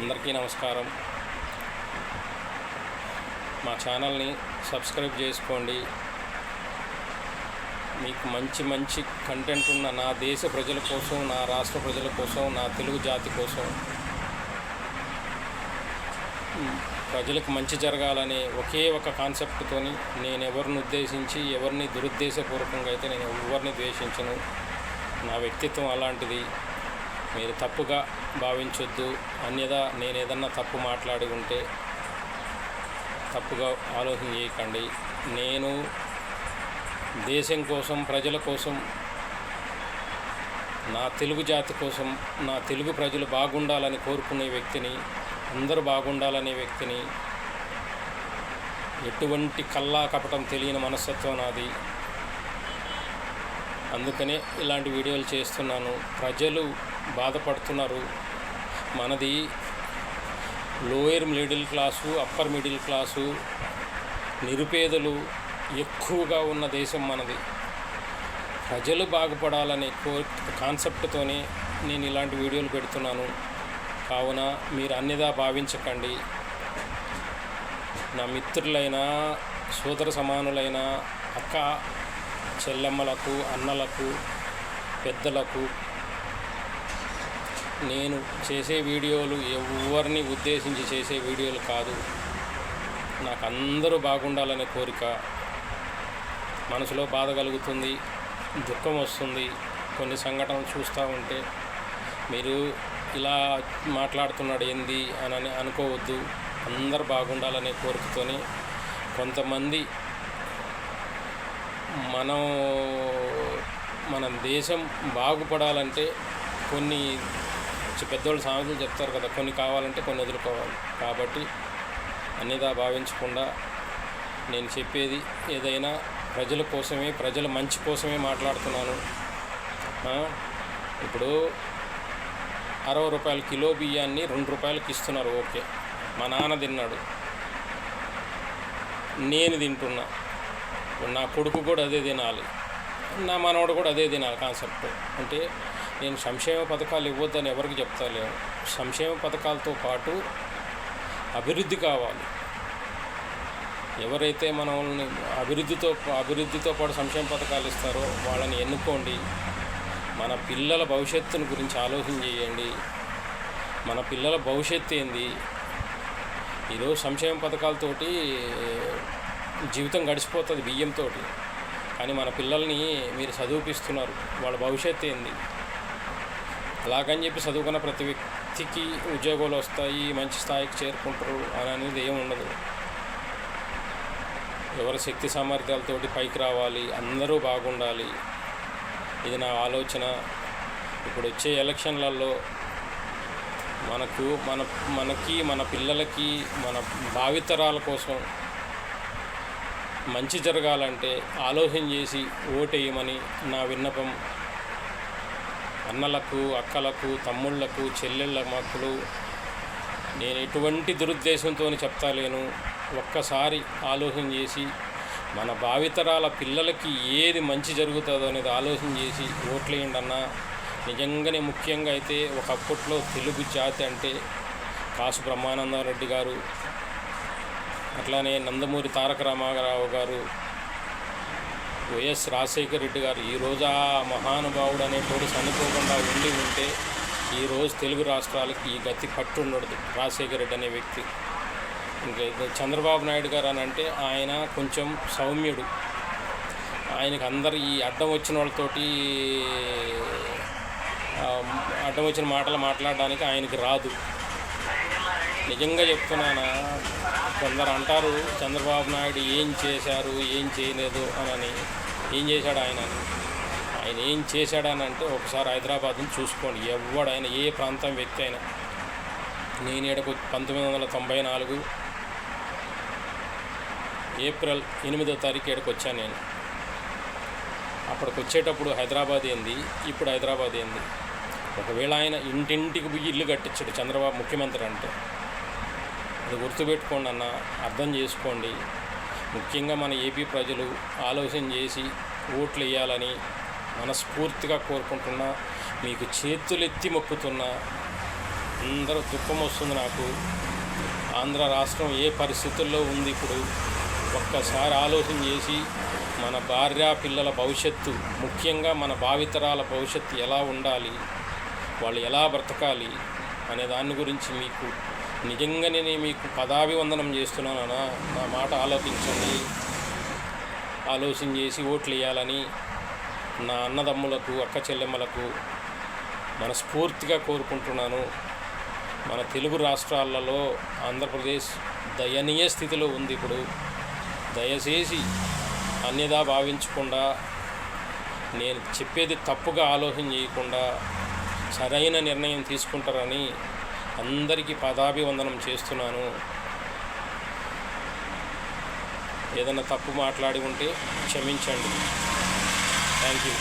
అందరికీ నమస్కారం. మా ఛానల్ని సబ్స్క్రైబ్ చేసుకోండి. మీకు మంచి మంచి కంటెంట్ ఉన్న నా దేశ ప్రజల కోసం నా రాష్ట్ర ప్రజల కోసం నా తెలుగు జాతి కోసం ప్రజలకు మంచి జరగాలనే ఒకే ఒక కాన్సెప్ట్తోని నేను ఎవరిని ఉద్దేశించి ఎవరిని దురుద్దేశపూర్వకంగా అయితే నేను ఎవరిని ద్వేషించను. నా వ్యక్తిత్వం అలాంటిది. మీరు తప్పుగా భావించొద్దు. అన్యదా నేను ఏదన్నా తప్పు మాట్లాడి ఉంటే తప్పుగా ఆలోచన చేయకండి. నేను దేశం కోసం ప్రజల కోసం నా తెలుగు జాతి కోసం నా తెలుగు ప్రజలు బాగుండాలని కోరుకునే వ్యక్తిని అందరూ బాగుండాలనే వ్యక్తిని ఎటువంటి కల్లా కపటం తెలియని మనస్తత్వం నాది. అందుకనే ఇలాంటి వీడియోలు చేస్తున్నాను. ప్రజలు బాధపడుతున్నారు. మనది lower middle class upper middle class నిరుపేదలు ఎక్కువగా ఉన్న దేశం మనది. ప్రజలు బాగుపడాలనే కో కాన్సెప్ట్తోనే నేను ఇలాంటి వీడియోలు పెడుతున్నాను. కావున మీరు అన్నిదా భావించకండి. నా మిత్రులైన సోదర సమానులైన అక్క చెల్లెమ్మలకు అన్నలకు పెద్దలకు. నేను చేసే వీడియోలు ఎవరిని ఉద్దేశించి చేసే వీడియోలు కాదు. నాకు అందరూ బాగుండాలనే కోరిక. మనసులో బాధ కలుగుతుంది దుఃఖం వస్తుంది. కొన్ని సంఘటనలు చూస్తూ ఉంటే మీరు ఇలా మాట్లాడుతున్నాడు ఏంది అని అనుకోవద్దు. అందరు బాగుండాలనే కోరికతోని కొంతమంది మనం మన దేశం బాగుపడాలంటే కొన్ని పెద్దోళ్ళు సామెతలు చెప్తారు కదా కొన్ని కావాలంటే కొన్ని వదులుకోవాలి. కాబట్టి అన్నిదా భావించకుండా నేను చెప్పేది ఏదైనా ప్రజల కోసమే ప్రజల మంచి కోసమే మాట్లాడుతున్నాను. ఇప్పుడు అరవై రూపాయల కిలో బియ్యాన్ని రెండు రూపాయలకి ఇస్తున్నారు ఓకే. మా నాన్న తిన్నాడు. నేను తింటున్నా. నా కొడుకు కూడా అదే తినాలి. నా మనవడు కూడా అదే తినాలి కాన్సెప్ట్ అంటే నేను సంక్షేమ పథకాలు ఇవ్వద్దని ఎవరికి చెప్తాలేము సంక్షేమ పథకాలతో పాటు అభివృద్ధి కావాలి. ఎవరైతే మనల్ని అభివృద్ధితో అభివృద్ధితో పాటు సంక్షేమ పథకాలు ఇస్తారో వాళ్ళని ఎన్నుకోండి. మన పిల్లల భవిష్యత్తుని గురించి ఆలోచన చేయండి. మన పిల్లల భవిష్యత్తు ఏంది? ఈరోజు సంక్షేమ పథకాలతోటి జీవితం గడిచిపోతుంది బియ్యంతో కానీ మన పిల్లల్ని మీరు చదివిపిస్తున్నారు. వాళ్ళ భవిష్యత్తు ఏంది? అలాగని చెప్పి చదువుకున్న ప్రతి వ్యక్తికి ఉద్యోగాలు వస్తాయి మంచి స్థాయికి చేరుకుంటారు అని అనేది ఏమి ఉండదు. ఎవరి శక్తి సామర్థ్యాలతోటి పైకి రావాలి అందరూ బాగుండాలి. ఇది నా ఆలోచన. ఇప్పుడు వచ్చే ఎలక్షన్లలో మనకు మన మనకి మన పిల్లలకి మన భావితరాల కోసం మంచి జరగాలంటే ఆలోచన చేసి ఓటేయమని నా విన్నపం. అన్నలకు అక్కలకు తమ్ముళ్ళకు చెల్లెళ్ళ మక్కులు నేను ఎటువంటి దురుద్దేశంతో చెప్తాలేను. ఒక్కసారి ఆలోచన చేసి మన భావితరాల పిల్లలకి ఏది మంచి జరుగుతుందో అనేది ఆలోచన చేసి ఓట్లేయండి అన్న. నిజంగానే ముఖ్యంగా అయితే ఒకప్పట్లో తెలుగు జాతి అంటే కాసు బ్రహ్మానందరెడ్డి గారు అట్లానే నందమూరి తారక రామారావు గారు వైఎస్ రాజశేఖర రెడ్డి గారు ఈరోజు ఆ మహానుభావుడు అనేటోడు చనిపోకుండా ఉండి ఉంటే ఈరోజు తెలుగు రాష్ట్రాలకి ఈ గతి పట్టు ఉండదు రాజశేఖర రెడ్డి అనే వ్యక్తి. ఇంకా చంద్రబాబు నాయుడు గారు అని అంటే ఆయన కొంచెం సౌమ్యుడు. ఆయనకు అందరు ఈ అడ్డం వచ్చిన వాళ్ళతోటి అడ్డం వచ్చిన మాటలు మాట్లాడడానికి ఆయనకి రాదు. నిజంగా చెప్తున్నానా? కొందరు అంటారు చంద్రబాబు నాయుడు ఏం చేశారు ఏం చేయలేదు అని ఏం చేశాడు ఆయన? ఆయన ఏం చేశాడని అంటే ఒకసారి హైదరాబాద్ని చూసుకోండి. ఎవడైనా ఆయన ఏ ప్రాంతం వ్యక్తి అయినా. నేను ఈడకు పంతొమ్మిది వందల తొంభై నాలుగు ఏప్రిల్ ఎనిమిదో తారీఖు ఈడకు వచ్చాను నేను. అప్పటికి వచ్చేటప్పుడు హైదరాబాద్ ఏంది? ఇప్పుడు హైదరాబాద్ ఏంది? ఒకవేళ ఆయన ఇంటింటికి పోయి ఇల్లు కట్టించాడు చంద్రబాబు ముఖ్యమంత్రి అంటే. అది గుర్తుపెట్టుకోండి అన్న అర్థం చేసుకోండి. ముఖ్యంగా మన ఏపీ ప్రజలు ఆలోచన చేసి ఓట్లు వేయాలని మనస్ఫూర్తిగా కోరుకుంటున్నా మీకు చేతులెత్తి మొక్కుతున్నా అందరూ దుఃఖం వస్తుంది నాకు. ఆంధ్ర రాష్ట్రం ఏ పరిస్థితుల్లో ఉంది ఇప్పుడు? ఒక్కసారి ఆలోచన చేసి మన భార్య పిల్లల భవిష్యత్తు ముఖ్యంగా మన భావితరాల భవిష్యత్తు ఎలా ఉండాలి? వాళ్ళు ఎలా బ్రతకాలి? అనే దాని గురించి మీకు నిజంగానే నేను మీకు పదాభివందనం చేస్తున్నానా నా మాట ఆలోచించండి. ఆలోచన చేసి ఓట్లు వేయాలని నా అన్నదమ్ములకు అక్క చెల్లెమ్మలకు మనస్ఫూర్తిగా కోరుకుంటున్నాను. మన తెలుగు రాష్ట్రాలలో ఆంధ్రప్రదేశ్ దయనీయ స్థితిలో ఉంది ఇప్పుడు. దయచేసి అన్యదా భావించకుండా నేను చెప్పేది తప్పుగా ఆలోచన చేయకుండా సరైన నిర్ణయం తీసుకుంటారని అందరికీ పదాభివందనం చేస్తున్నాను. ఏదైనా తప్పు మాట్లాడి ఉంటే క్షమించండి. Thank you.